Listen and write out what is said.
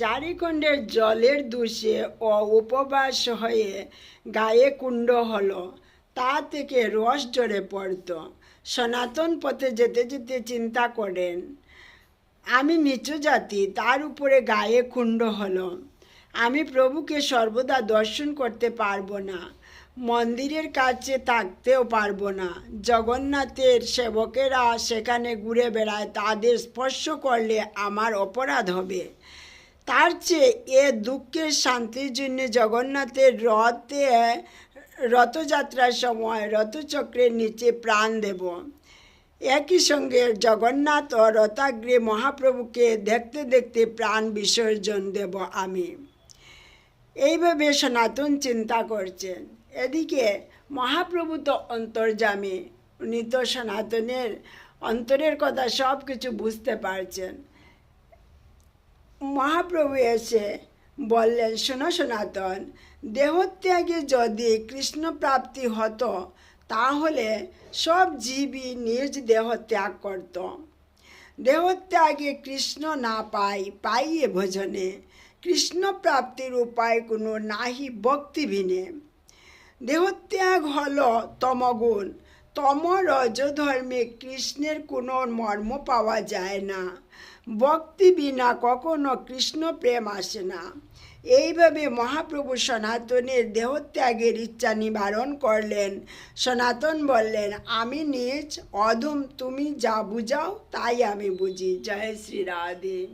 জারিখণ্ডের জলের দোষে ও উপবাস হয়ে গায়ে কুণ্ড হলো। তা থেকে রস জড়ে পড়ত। সনাতন পথে যেতে যেতে চিন্তা করেন, আমি নিচু জাতি, তার উপরে গায়ে কুণ্ড হলো। আমি প্রভুকে সর্বদা দর্শন করতে পারব না, মন্দিরের কাছে থাকতেও পারব না। জগন্নাথের সেবকেরা সেখানে ঘুরে বেড়ায়, তাদের স্পর্শ করলে আমার অপরাধ হবে। তার চেয়ে এ দুঃখের শান্তির জন্য জগন্নাথের রথে, রথযাত্রার সময় রথচক্রের নিচে প্রাণ দেব। একই সঙ্গে জগন্নাথ ও রথাগ্রে মহাপ্রভুকে দেখতে দেখতে প্রাণ বিসর্জন দেব আমি। এইভাবে সনাতন চিন্তা করছেন। এদিকে মহাপ্রভু তো অন্তর্জামী উনি তো সনাতনের অন্তরের কথা সব কিছু বুঝতে পারছেন। মহাপ্রভু এসে বললেন, শোনো সনাতন, দেহত্যাগে যদি কৃষ্ণ প্রাপ্তি হতো, তাহলে সব জীবই নিজ দেহ ত্যাগ করত। দেহত্যাগে কৃষ্ণ না পাই, পাইয়ে ভোজনে। কৃষ্ণ প্রাপ্তির উপায় কোনো নাহি ভক্তিবিনে। দেহত্যাগ হল তমগুণ তম রজধর্মে কৃষ্ণের কোনো মর্ম পাওয়া যায় না। ভক্তি বিনা কখনো কৃষ্ণ প্রেম আসে না। এইভাবে মহাপ্রভু সনাতনের দেহত্যাগের ইচ্ছা নিবারণ করলেন। সনাতন বললেন, আমি নিজ অধম, তুমি যা বুঝাও, তাই আমি বুঝি। জয় শ্রী রাধে।